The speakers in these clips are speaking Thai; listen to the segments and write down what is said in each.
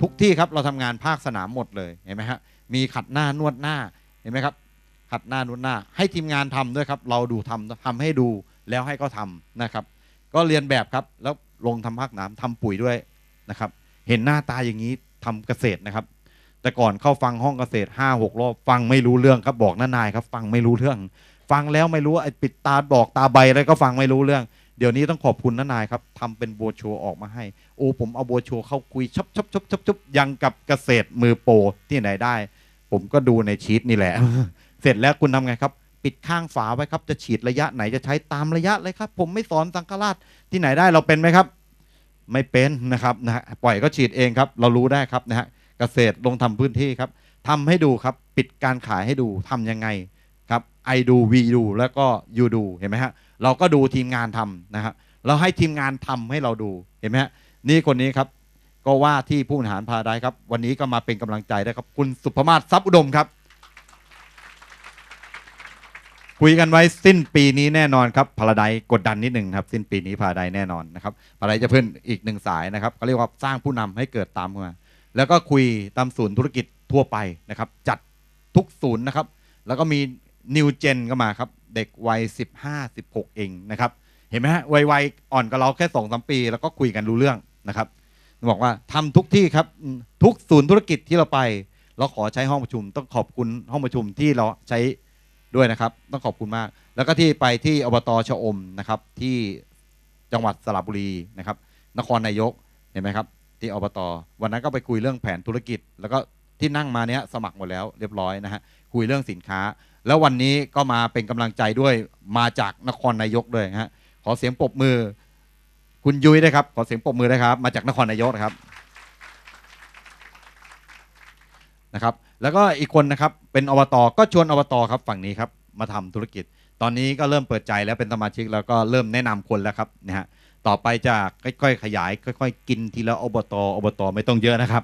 ทุกที่ครับเราทำงานภาคสนามหมดเลยเห็นไหมฮะมีขัดหน้านวดหน้าเห็นไหมครับ ขัดหน้านวดหน้า ให้ทีมงานทำด้วยครับ เราดูทำทำให้ดูแล้วให้ก็ทำนะครับ ก็เรียนแบบครับแล้วลงทำภาคน้ำทำปุ๋ยด้วยนะครับ เห็นหน้าตาอย่างนี้ทำเกษตรนะครับ แต่ก่อนเข้าฟังห้องเกษตรห้าหกรอบฟังไม่รู้เรื่องครับบอกน้านายครับ ฟังไม่รู้เรื่อง ฟังแล้วไม่รู้ไอ้ปิดตาบอกตาใบอะไรก็ฟังไม่รู้เรื่อง เดี๋ยวนี้ต้องขอบคุณน้านายครับทำเป็นโบชัวออกมาให้ โอ้ผมเอาโบชัวเข้าคุยชับชับชับชับชับยังกับเกษตรมือโปรที่ไหนได้ ผมก็ดูในชีตนี่แหละ เสร็จแล้วคุณทำไงครับ ปิดข้างฝาไว้ครับจะฉีดระยะไหนจะใช้ตามระยะเลยครับ ผมไม่สอนสังฆราชที่ไหนได้เราเป็นไหมครับ ไม่เป็นนะครับนะฮะปล่อยก็ฉีดเองครับ เรารู้ได้ครับนะฮะเกษตรลงทำพื้นที่ครับทำให้ดูครับ ปิดการขายให้ดูทำยังไงครับไอดูวีดูแล้วก็ยูดูเห็นไหมฮะ เราก็ดูทีมงานทำนะฮะเราให้ทีมงานทำให้เราดูเห็นไหมฮะนี่คนนี้ครับ ก็ว่าที่ผู้บริหารพาได้ครับ วันนี้ก็มาเป็นกำลังใจได้ครับ คุณสุภมาศทรัพย์อุดมครับ คุยกันไว้สิ้นปีนี้แน่นอนครับพาราไดกดดันนิดหนึ่งครับ สิ้นปีนี้พาราไดแน่นอนนะครับพาราไดจะเพิ่มอีกหนึ่งสายนะครับเขาเรียกว่าสร้างผู้นำให้เกิดตามมาแล้วก็คุยตามศูนย์ธุรกิจทั่วไปนะครับ จัดทุกศูนย์นะครับ แล้วก็มีนิวเจนก็มาครับ เด็กวัย 15 16 เองนะครับ เห็นไหมฮะวัยวัยอ่อนกับเราแค่สองสามปี แล้วก็คุยกันรู้เรื่องนะครับบอกว่าทำทุกที่ครับทุกศูนย์ธุรกิจที่เราไป เราขอใช้ห้องประชุม ต้องขอบคุณห้องประชุมที่เราใช้ด้วยนะครับ ต้องขอบคุณมาก แล้วก็ที่ไปที่อบตชะอมนะครับ ที่จังหวัดสระบุรีนะครับ นครนายกเห็นไหมครับ ที่อบตวันนั้นก็ไปคุยเรื่องแผนธุรกิจ แล้วก็ที่นั่งมาเนี้ยสมัครหมดแล้วเรียบร้อยนะฮะคุยเรื่องสินค้า แล้ววันนี้ก็มาเป็นกำลังใจด้วยมาจากนครนายกด้วยฮะขอเสียงปรบมือ คุณยุ้ยด้ครับ ขอเสียงปรบมือด้ครับ มาจากนครนายกนะครับนะครับ แล้วก็อีกคนนะครับเป็นอบตก็ชวนอบตครับฝั่งนี้ครับมาทำธุรกิจ ตอนนี้ก็เริ่มเปิดใจแล้วเป็นสมาชิกแล้วก็เริ่มแนะนำคนแล้วครับนะฮะต่อไปจะค่อยๆขยาย ค่อยๆกินทีละอบตอบตไม่ต้องเยอะนะครับ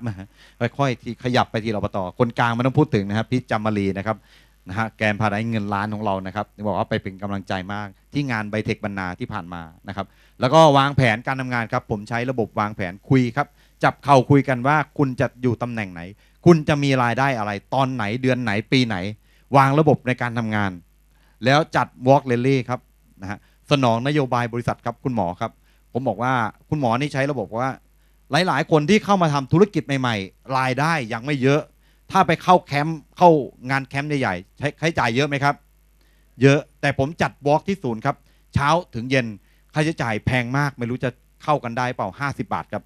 ค่อยๆที่ขยับไปทีละอบตคนกลางไม่ต้องพูดถึงนะครับพี่จำมารีนะครับ นะฮะแกนพาได้เงินล้านของเรานะครับบอกว่าไปเป็นกำลังใจมากที่งานไบเทคบรรณาที่ผ่านมานะครับแล้วก็วางแผนการทำงานครับ ผมใช้ระบบวางแผนคุยครับ จับเข่าคุยกันว่าคุณจะอยู่ตำแหน่งไหน คุณจะมีรายได้อะไร ตอนไหนเดือนไหนปีไหน วางระบบในการทำงาน แล้วจัด Walk r a l l y ครับนะฮะสนองนโยบายบริษัทครับคุณหมอครับ ผมบอกว่าคุณหมอนี่ใช้ระบบว่า หลาย ๆ คนที่เข้ามาทำธุรกิจใหม่ ๆ รายได้ยังไม่เยอะ ถ้าไปเข้าแคมป์เข้างานแคมป์ใหญ่ๆใช้ใช้จ่ายเยอะไหมครับ เยอะแต่ผมจัดวอล์กที่ศูนย์ครับเช้าถึงเย็นค่าใช้จ่ายแพงมาก ไม่รู้จะเข้ากันได้เปล่า 50 บาทครับ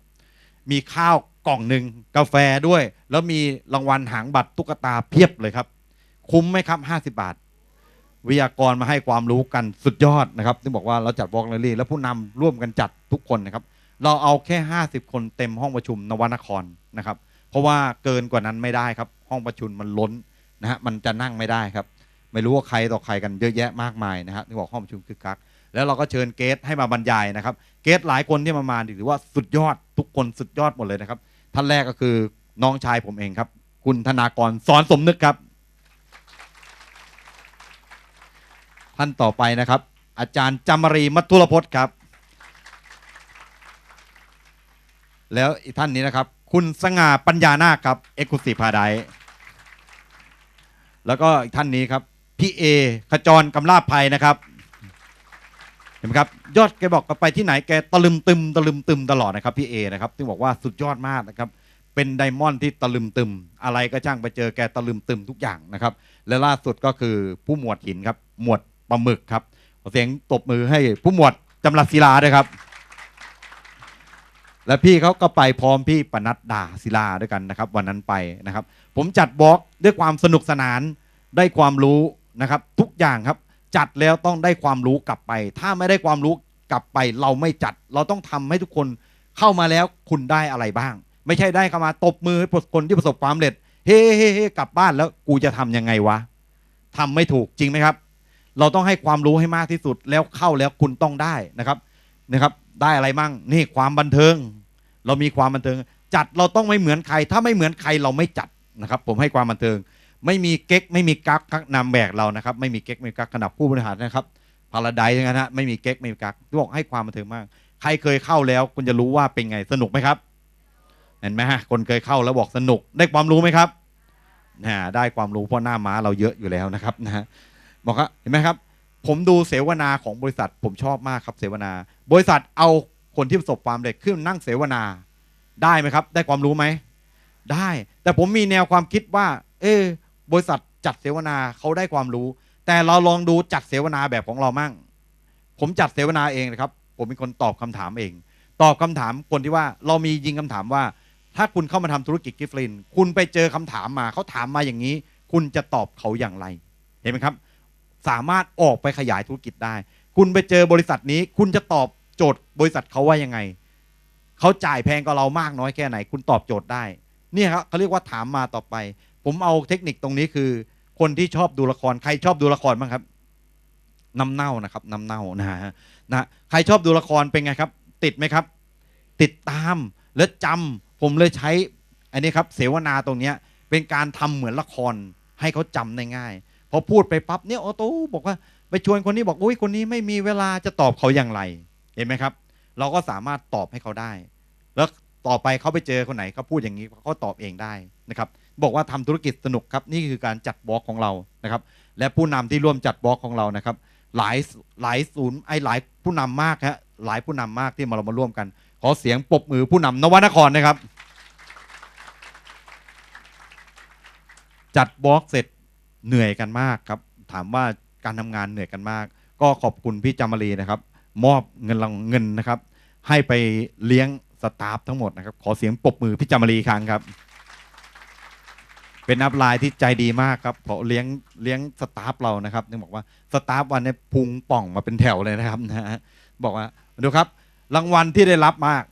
มีข้าวกล่องหนึ่งกาแฟด้วย แล้วมีรางวัลหางบัตรตุ๊กตาเพียบเลยครับ คุ้มไหมครับ 50 บาท วิทยากรมาให้ความรู้กันสุดยอดนะครับที่บอกว่าเราจัดวอล์กเรลลี่แล้วผู้นำร่วมกันจัดทุกคนนะครับ เราเอาแค่ 50 คนเต็มห้องประชุมนวนครนะครับ เพราะว่าเกินกว่านั้นไม่ได้ครับ ห้องประชุมมันล้นนะฮะมันจะนั่งไม่ได้ครับ ไม่รู้ว่าใครต่อใครกันเยอะแยะมากมายนะฮะที่บอกห้องประชุมคือคักแล้วเราก็เชิญเกสให้มาบรรยายนะครับ เกสหลายคนที่มามาถือว่าสุดยอดทุกคนสุดยอดหมดเลยนะครับ ท่านแรกก็คือน้องชายผมเองครับ คุณธนากรสอนสมนึกครับ ท่านต่อไปนะครับ อาจารย์จามรีมัทุรพจน์ครับ แล้วอีกท่านนี้นะครับ คุณสง่าปัญญานาคครับเอ็กซ์คลูซีฟพาไดแล้วก็อีกท่านนี้ครับ พี่เอขจรกำลาบภัยนะครับ เห็นไหมครับ ยอดแกบอกกไปที่ไหนแกตะลึมตึมตะลึมตึมตลอดนะครับพี่เอนะครับที่บอกว่าสุดยอดมากนะครับ เป็นไดมอนด์ที่ตะลึมตึม อะไรก็ช่างไปเจอแกตะลึมตึมทุกอย่างนะครับ และล่าสุดก็คือผู้หมวดหินครับ หมวดปลาหมึกครับขอเสียงตบมือให้ผู้หมวดจำรัดศิลาด้วยครับ และพี่เขาก็ไปพร้อมพี่ปนัดดาศิลาด้วยกันนะครับ วันนั้นไปนะครับ ผมจัดบล็อกด้วยความสนุกสนานได้ความรู้นะครับ ทุกอย่างครับ จัดแล้วต้องได้ความรู้กลับไป ถ้าไม่ได้ความรู้กลับไป เราไม่จัดเราต้องทำให้ทุกคนเข้ามาแล้วคุณได้อะไรบ้าง ไม่ใช่ได้เข้ามาตบมือให้คนที่ประสบความสำเร็จเฮ้เฮ้เฮ้กลับบ้านแล้วกูจะทำยังไงวะทำไม่ถูกจริงไหมครับ เราต้องให้ความรู้ให้มากที่สุดแล้วเข้าแล้วคุณต้องได้นะครับนะครับ ได้อะไรมั่งนี่ความบันเทิง เรามีความบันเทิง จัดเราต้องไม่เหมือนใคร ถ้าไม่เหมือนใครเราไม่จัดนะครับ ผมให้ความบันเทิง ไม่มีเก๊กไม่มีกักนำแบกเรานะครับ ไม่มีเก๊กไม่มีกักขนาดผู้บริหารนะครับพาราไดนะฮะไม่มีเก๊กไม่มีกักที่บอกให้ความบันเทิงมาก ใครเคยเข้าแล้วคุณจะรู้ว่าเป็นไงสนุกไหมครับเห็นไหมฮะคนเคยเข้าแล้วบอกสนุกได้ความรู้ไหมครับนะได้ความรู้เพราะหน้าม้าเราเยอะอยู่แล้วนะครับนะฮะบอกว่าเห็นไหมครับ ผมดูเสวนาของบริษัทผมชอบมากครับเสวนา บริษัทเอา คนที่ประสบความสำเร็จขึ้นนั่งเสวนา ได้ไหมครับ ได้ความรู้ไหม ได้ แต่ผมมีแนวความคิดว่า เออบริษัทจัดเสวนาเขาได้ความรู้ แต่เราลองดูจัดเสวนาแบบของเรามั่ง ผมจัดเสวนาเองนะครับ ผมเป็นคนตอบคำถามเอง ตอบคำถามคนที่ว่าเรามียิงคำถามว่า ถ้าคุณเข้ามาทำธุรกิจกิฟต์ลิน คุณไปเจอคำถามมาเขาถามมาอย่างนี้ คุณจะตอบเขาอย่างไร เห็นไหมครับ สามารถออกไปขยายธุรกิจได้ คุณไปเจอบริษัทนี้ คุณจะตอบ โจทย์บริษัทเขาว่ายังไง เขาจ่ายแพงกว่าเรามากน้อยแค่ไหน คุณตอบโจทย์ได้ เนี่ยครับเขาเรียกว่าถามมาต่อไป ผมเอาเทคนิคตรงนี้คือ คนที่ชอบดูละคร ใครชอบดูละครบ้างครับน้ำเน่านะครับน้ำเน่านะฮะนะใครชอบดูละครเป็นไงครับ ติดไหมครับ ติดตามและจำผมเลยใช้อันนี้ครับ เสวนาตรงเนี้ยเป็นการทำเหมือนละครให้เขาจำได้ง่ายพอพูดไปปั๊บเนี่ยโอโต้บอกว่าไปชวนคนนี้บอกอุ้ยคนนี้ไม่มีเวลาจะตอบเขาอย่างไร เห็นไหมครับ เราก็สามารถตอบให้เขาได้ แล้วต่อไปเขาไปเจอคนไหนเขาพูดอย่างนี้เขาตอบเองได้นะครับ บอกว่าทำธุรกิจสนุกครับ นี่คือการจัดบล็อกของเรานะครับ และผู้นำที่ร่วมจัดบล็อกของเรานะครับ หลายหลายศูนย์ไอ้หลายผู้นำมากฮะหลายผู้นำมากที่มาเรามาร่วมกัน ขอเสียงปรบมือผู้นำนวนครนะครับ จัดบล็อกเสร็จเหนื่อยกันมากครับ ถามว่าการทำงานเหนื่อยกันมาก ก็ขอบคุณพี่จามารีนะครับ มอบเงินรางเงินนะครับ ให้ไปเลี้ยงสตาฟทั้งหมดนะครับ ขอเสียงปรบมือพี่จามารีครั้งครับ เป็นอัพไลน์ที่ใจดีมากครับเพราะเลี้ยงเลี้ยงสตาฟเรานะครับนึกบอกว่าสตาฟวันนี้พุงป่องมาเป็นแถวเลยนะครับนะฮะบอกว่าดูครับ รางวัลที่ได้รับมาก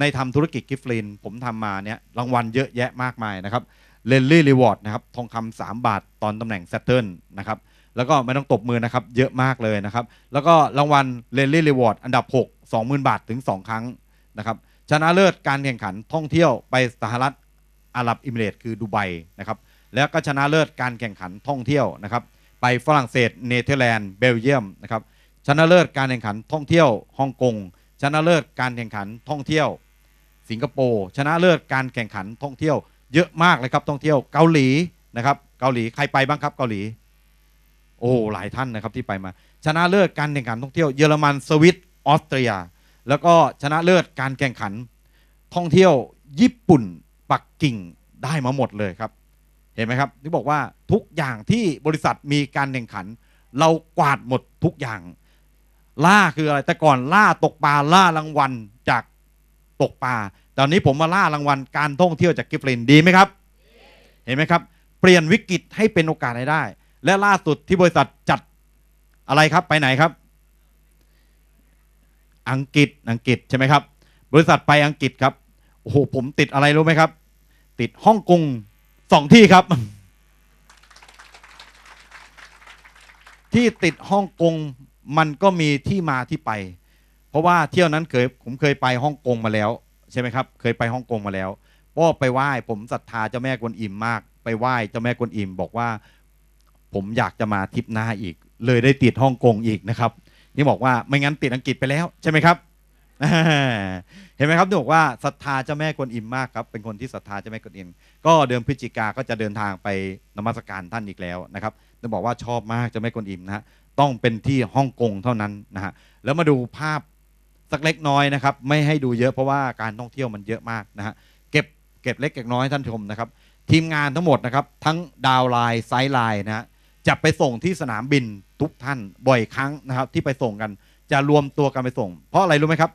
ในทำธุรกิจกิฟต์ลินผมทำมาเนี่ยรางวัลเยอะแยะมากมายนะครับเลนลี่รีวอร์ดนะครับทองคำสามบาทตอนตำแหน่ง s ซ t เทิลนะครับ แล้วก็ไม่ต้องตบมือนะครับ เยอะมากเลยนะครับ แล้วก็รางวัลเลนลี่รีวอร์ดอันดับ 6 20,000 บาทถึง 2 ครั้งนะครับ ชนะเลิศการแข่งขันท่องเที่ยวไปสหรัฐอาหรับอิมิเรตส์คือดูไบนะครับ แล้วก็ชนะเลิศการแข่งขันท่องเที่ยวนะครับ ไปฝรั่งเศสเนเธอร์แลนด์เบลเยียมนะครับ ชนะเลิศการแข่งขันท่องเที่ยวฮ่องกง ชนะเลิศการแข่งขันท่องเที่ยว สิงคโปร์ ชนะเลิศการแข่งขันท่องเที่ยว เยอะมากเลยครับท่องเที่ยวเกาหลีนะครับ เกาหลีใครไปบ้างครับเกาหลี โอ้หลายท่านนะครับที่ไปมา ชนะเลิศการแข่งขันท่องเที่ยวเยอรมันสวิตออสเตรีย แล้วก็ชนะเลิศการแข่งขันท่องเที่ยวญี่ปุ่นปักกิ่งได้มาหมดเลยครับ เห็นไหมครับที่บอกว่าทุกอย่างที่บริษัทมีการแข่งขัน เรากวาดหมดทุกอย่าง ล่าคืออะไรแต่ก่อนล่าตกปลาล่ารางวัลจากตกปลาตอนนี้ผมมาล่ารางวัลการท่องเที่ยวจากกิฟลินดีไหมครับ เห็นไหมครับ เปลี่ยนวิกฤตให้เป็นโอกาสให้ได้ และล่าสุดที่บริษัทจัดอะไรครับไปไหนครับ อังกฤษอังกฤษใช่ไหมครับ บริษัทไปอังกฤษครับโอ้โหผมติดอะไรรู้ไหมครับ ติดฮ่องกงสองที่ครับ ที่ติดฮ่องกงมันก็มีที่มาที่ไป เพราะว่าเที่ยวนั้นเคยผมเคยไปฮ่องกงมาแล้วใช่ไหมครับ เคยไปฮ่องกงมาแล้วก็ไปไหว้ผมศรัทธาเจ้าแม่กวนอิมมาก ไปไหว้เจ้าแม่กวนอิมบอกว่า ผมอยากจะมาทริปหน้าอีก เลยได้ติดฮ่องกงอีกนะครับนี่บอกว่าไม่งั้นติดอังกฤษไปแล้วใช่ไหมครับเห็นไหมครับที่บอกว่าศรัทธาเจ้าแม่กวนอิมมากครับเป็นคนที่ศรัทธาเจ้าแม่กวนอิมก็เดือนพฤศจิกาก็จะเดินทางไปนมัสการท่านอีกแล้วนะครับต้องบอกว่าชอบมากเจ้าแม่กวนอิมนะฮะต้องเป็นที่ฮ่องกงเท่านั้นนะฮะแล้วมาดูภาพสักเล็กน้อยนะครับ ไม่ให้ดูเยอะเพราะว่าการท่องเที่ยวมันเยอะมากนะฮะเก็บเก็บเล็กเก็บน้อยท่านชมนะครับ ทีมงานทั้งหมดนะครับ ทั้งดาวไลน์ไซด์ไลน์นะฮะ จะไปส่งที่สนามบินทุกท่านบ่อยครั้งนะครับ ที่ไปส่งกัน จะรวมตัวกันไปส่ง เพราะอะไรรู้ไหมครับ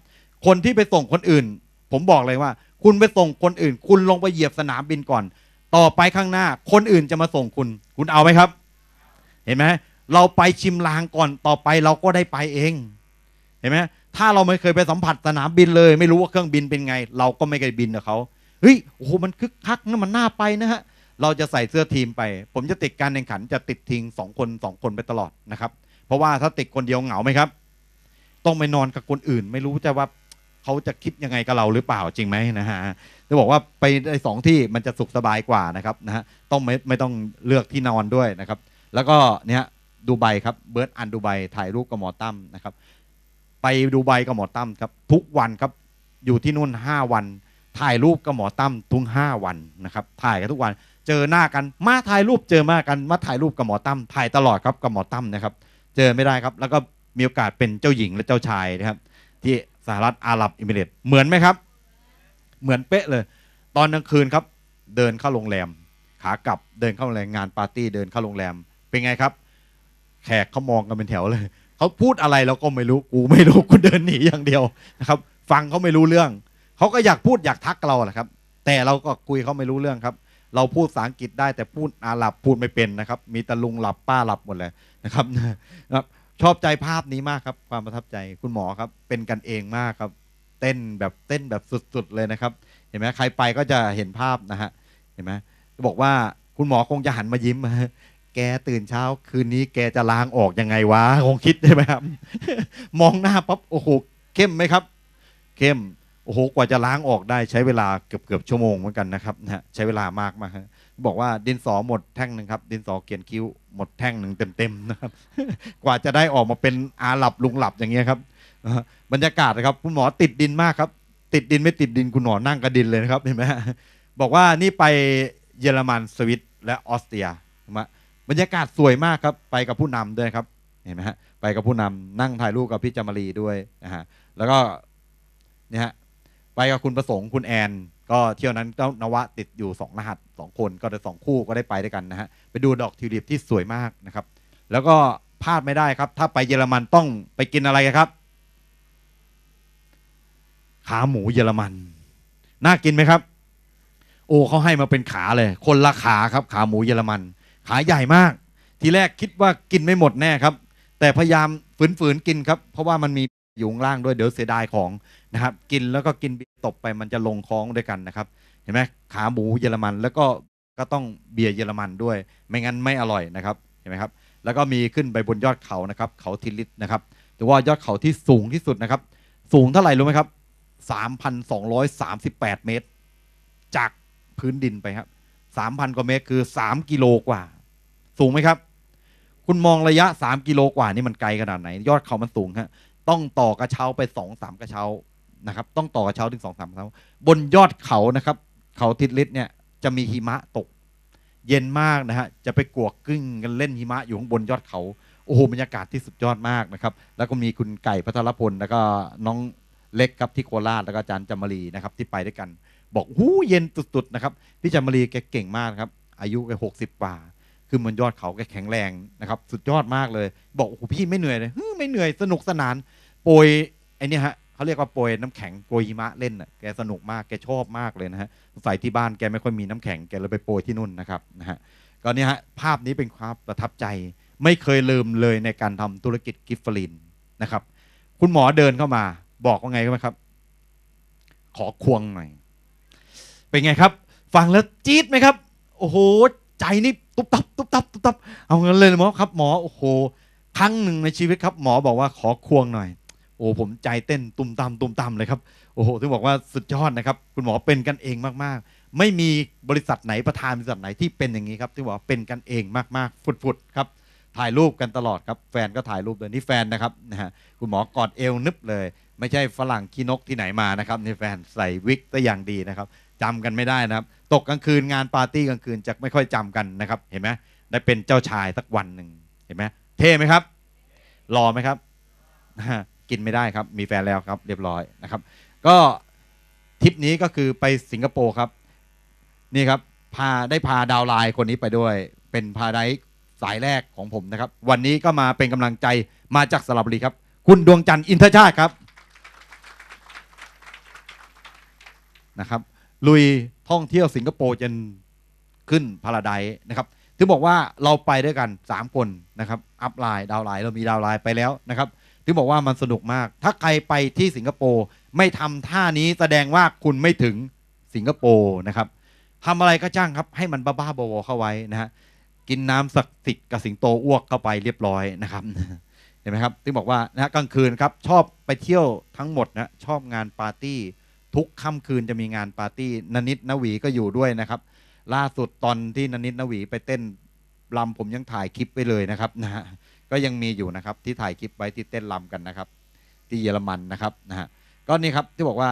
คนที่ไปส่งคนอื่น ผมบอกเลยว่า คุณไปส่งคนอื่น คุณลงไปเหยียบสนามบินก่อน ต่อไปข้างหน้า คนอื่นจะมาส่งคุณ คุณเอาไหมครับ เห็นไหมเราไปชิมลางก่อนต่อไปเราก็ได้ไปเอง เห็นไหมถ้าเราไม่เคยไปสัมผัสสนามบินเลย ไม่รู้ว่าเครื่องบินเป็นไง เราก็ไม่เคยบินกับเขาเฮ้ยโอ้โหมันคึกคักนะมันน่าไปนะฮะ เราจะใส่เสื้อทีมไป ผมจะติดการแข่งขันจะติดทิ้งสองคนสองคนไปตลอดนะครับ เพราะว่าถ้าติดคนเดียวเหงาไหมครับ ต้องไปนอนกับคนอื่น ไม่รู้จะว่าเขาจะคิดยังไงกับเราหรือเปล่าจริงไหมนะฮะจะบอกว่าไปได้สองที่มันจะสุขสบายกว่านะครับนะฮะต้องไม่ไม่ต้องเลือกที่นอนด้วยนะครับ แล้วก็เนี่ยดูไบครับเบิร์ดอันดูไบถ่ายรูปกับหมอตั้มนะครับ ไปดูไบกับหมอตั้มครับ ทุกวันครับอยู่ที่นู่น 5 วัน ถ่ายรูปกับหมอตั้มทุกห้าวันนะครับ ถ่ายกันทุกวัน เจอหน้ากันมาถ่ายรูปเจอมากันมาถ่ายรูปกับหมอตั้มถ่ายตลอดครับกับหมอตั้มนะครับ เจอไม่ได้ครับ แล้วก็มีโอกาสเป็นเจ้าหญิงและเจ้าชายนะครับ ที่สหรัฐอาหรับเอมิเรตเหมือนไหมครับ เหมือนเป๊ะเลย ตอนกลางคืนครับ เดินเข้าโรงแรม ขากลับเดินเข้าโรงแรมงานปาร์ตี้เดินเข้าโรงแรม เป็นไงครับ แขกเขามองกันเป็นแถวเลยเขาพูดอะไรเราก็ไม่รู้กูไม่รู้กูเดินหนีอย่างเดียวนะครับฟังเขาไม่รู้เรื่องเขาก็อยากพูดอยากทักเราแหละครับ แต่เราก็คุยเขาไม่รู้เรื่องครับ เราพูดภาษาอังกฤษได้แต่พูดอาหรับพูดไม่เป็นนะครับ มีตะลุงหลับป้าหลับหมดเลยนะครับนะครับ ชอบใจภาพนี้มากครับ ความประทับใจคุณหมอครับ เป็นกันเองมากครับ เต้นแบบเต้นแบบสุดๆเลยนะครับ เห็นไหมใครไปก็จะเห็นภาพนะฮะเห็นไหมบอกว่าคุณหมอคงจะหันมายิ้มแกตื่นเช้า คืนนี้แกจะล้างออกยังไงวะคงคิดใช่ไหมครับ มองหน้าปั๊บโอ้โหเข้มไหมครับ เข้ม โอ้โหกว่าจะล้างออกได้ใช้เวลาเกือบเกือบชั่วโมงเหมือนกันนะครับนะใช้เวลามากมากบอกว่าดินสอหมดแท่งหนึ่งครับ ดินสอเขียนคิ้วหมดแท่งหนึ่งเต็มๆนะครับ กว่าจะได้ออกมาเป็นอาหลับลุงหลับอย่างเงี้ยครับบรรยากาศนะครับคุณหมอติดดินมากครับ ติดดินไม่ติดดินคุณหมอนั่งกระดินเลยนะครับเห็นไหมฮะบอกว่านี่ไปเยอรมันสวิตและออสเตรียเห็นไหมบรรยากาศสวยมากครับ ไปกับผู้นำด้วยครับเห็นไหมฮะไปกับผู้นำนั่งถ่ายรูปกับพี่จามารีด้วยนะฮะแล้วก็เนี่ยฮะ ไปกับคุณประสงค์คุณแอน ก็เที่ยวนั้นเจ้านวะติดอยู่สองรหัสสองคนก็ได้สองคู่ก็ได้ไปด้วยกันนะฮะไปดูดอกทิวลิปที่สวยมากนะครับ แล้วก็พลาดไม่ได้ครับ ถ้าไปเยอรมันต้องไปกินอะไรครับ ขาหมูเยอรมัน น่ากินไหมครับ โอ้เขาให้มาเป็นขาเลย คนละขาครับ ขาหมูเยอรมัน ขาใหญ่มาก ทีแรกคิดว่ากินไม่หมดแน่ครับ แต่พยายามฝืนๆกินครับ เพราะว่ามันมี อยู่ข้างล่างด้วยเดี๋ยวเสียดายของนะครับ กินแล้วก็กินตบไปมันจะลงคล้องด้วยกันนะครับ เห็นไหมขาหมูเยอรมันแล้วก็ก็ต้องเบียร์เยอรมันด้วย ไม่งั้นไม่อร่อยนะครับเห็นไหมครับ แล้วก็มีขึ้นไปบนยอดเขานะครับ เขาทิลิตนะครับถือว่ายอดเขาที่สูงที่สุดนะครับ สูงเท่าไหร่รู้ไหมครับ3,238 เมตร จากพื้นดินไปครับ3,000 กว่าเมตรคือ 3 กิโลกว่า สูงไหมครับ คุณมองระยะ 3 กิโลกว่านี่มันไกลขนาดไหน ยอดเขามันสูงฮะ ต้องต่อกระเช้าไป2 3กระเช้านะครับ ต้องต่อกระเช้าถึง2 3กระเช้าบนยอดเขานะครับ เขาทิศลิศเนี่ยจะมีหิมะตก เย็นมากนะฮะจะไปกวกกึ้งกันเล่นหิมะอยู่ข้างบนยอดเขาโอ้โหบรรยากาศที่สุดยอดมากนะครับ แล้วก็มีคุณไก่พัทรพลแล้วก็น้องเล็กครับที่โคราชแล้วก็อาจารย์จำมรีนะครับที่ไปด้วยกัน บอกหูเย็นสุดๆนะครับพี่จำมรีแกเก่งมากครับ อายุแกหกสิบกว่าคือมันยอดเขาแกแข็งแรงนะครับ สุดยอดมากเลย บอกโอ้โหพี่ไม่เหนื่อยเลยฮึไม่เหนื่อยสนุกสนาน โปรยไอ้นี่ฮะเขาเรียกว่าโปรยน้ำแข็งโปรยหิมะเล่นอะแกสนุกมากแกชอบมากเลยนะฮะใส่ที่บ้านแกไม่ค่อยมีน้ำแข็งแกเลยไปโปรยที่นู่นนะครับนะฮะก็เนี่ยฮะภาพนี้เป็นความประทับใจ ไม่เคยลืมเลยในการทำธุรกิจกิฟฟลินนะครับ คุณหมอเดินเข้ามา บอกว่าไงรู้ไหมครับ ขอควงหน่อยเป็นไงครับ ฟังแล้วจี๊ดไหมครับ โอ้โห ใจนี่ตุ๊บตับตุ๊บตับตุ๊บตับเอาเงั้นเลยหมอครับ หมอโอ้โหครั้งหนึ่งในชีวิตครับ หมอบอกว่าขอควงหน่อย โอ้ผมใจเต้นตุ่มตามตุ่มตามเลยครับโอ้โหถึงบอกว่าสุดยอดนะครับ คุณหมอเป็นกันเองมากๆ ไม่มีบริษัทไหนประธานบริษัทไหนที่เป็นอย่างนี้ครับที่บอกเป็นกันเองมากๆฟุดๆครับถ่ายรูปกันตลอดครับ แฟนก็ถ่ายรูปเลยนี่แฟนนะครับนะฮะคุณหมอกอดเอวนึบเลย ไม่ใช่ฝรั่งขี้นกที่ไหนมานะครับนี่แฟนใส่วิกตัวอย่างดีนะครับจำกันไม่ได้นะครับ ตกกลางคืนงานปาร์ตี้กลางคืนจะไม่ค่อยจำกันนะครับ เห็นไหมได้เป็นเจ้าชายสักวันหนึ่งเห็นไหมเท่ไหมครับหล่อไหมครับ กินไม่ได้ครับ มีแฟนแล้วครับเรียบร้อยนะครับ ก็ทริปนี้ก็คือไปสิงคโปร์ครับ นี่ครับพาได้พาดาวไลน์คนนี้ไปด้วย เป็นพาไดสายแรกของผมนะครับ วันนี้ก็มาเป็นกำลังใจมาจากสระบุรีครับ คุณดวงจันทร์อินทชาติครับนะครับ ลุยท่องเที่ยวสิงคโปร์จนขึ้นพาราไดซ์นะครับถึงบอกว่าเราไปด้วยกัน 3 คนนะครับ อัพไลน์ดาวไลน์เรามีดาวไลน์ไปแล้วนะครับ ถึงบอกว่ามันสนุกมาก ถ้าใครไปที่สิงคโปร์ไม่ทำท่านี้แสดงว่าคุณไม่ถึงสิงคโปร์นะครับทำอะไรก็จ้างครับ ให้มันบ้าๆบอๆเข้าไว้นะฮะกินน้ำศักดิ์สิทธิ์กับสิงโตอ้วกเข้าไปเรียบร้อยนะครับเห็นไหมครับที่บอกว่านะฮะกลางคืนครับชอบไปเที่ยวทั้งหมดนะชอบงานปาร์ตี้ ทุกค่ำคืนจะมีงานปาร์ตี้นนิดนวีก็อยู่ด้วยนะครับ ล่าสุดตอนที่นนิดนวีไปเต้นลำผมยังถ่ายคลิปไปเลยนะครับนะฮะ ก็ยังมีอยู่นะครับที่ถ่ายคลิปไว้ที่เต้นลำกันนะครับ ที่เยอรมันนะครับนะฮะก็นี่ครับที่บอกว่า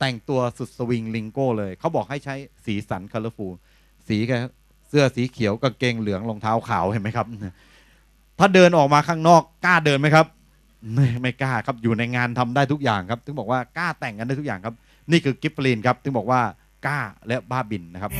แต่งตัวสุดสวิงลิงโก้เลย เขาบอกให้ใช้สีสันคัลเลอร์ฟูสีแกเสื้อสีเขียวกางเกงเหลืองรองเท้าขาวเห็นไหมครับ ถ้าเดินออกมาข้างนอกกล้าเดินไหมครับ ไม่ไม่กล้าครับอยู่ในงานทำได้ทุกอย่างครับ ถึงบอกว่ากล้าแต่งกันได้ทุกอย่างครับ นี่คือกิฟฟลีนครับ ถึงบอกว่ากล้าและบ้าบินนะครับ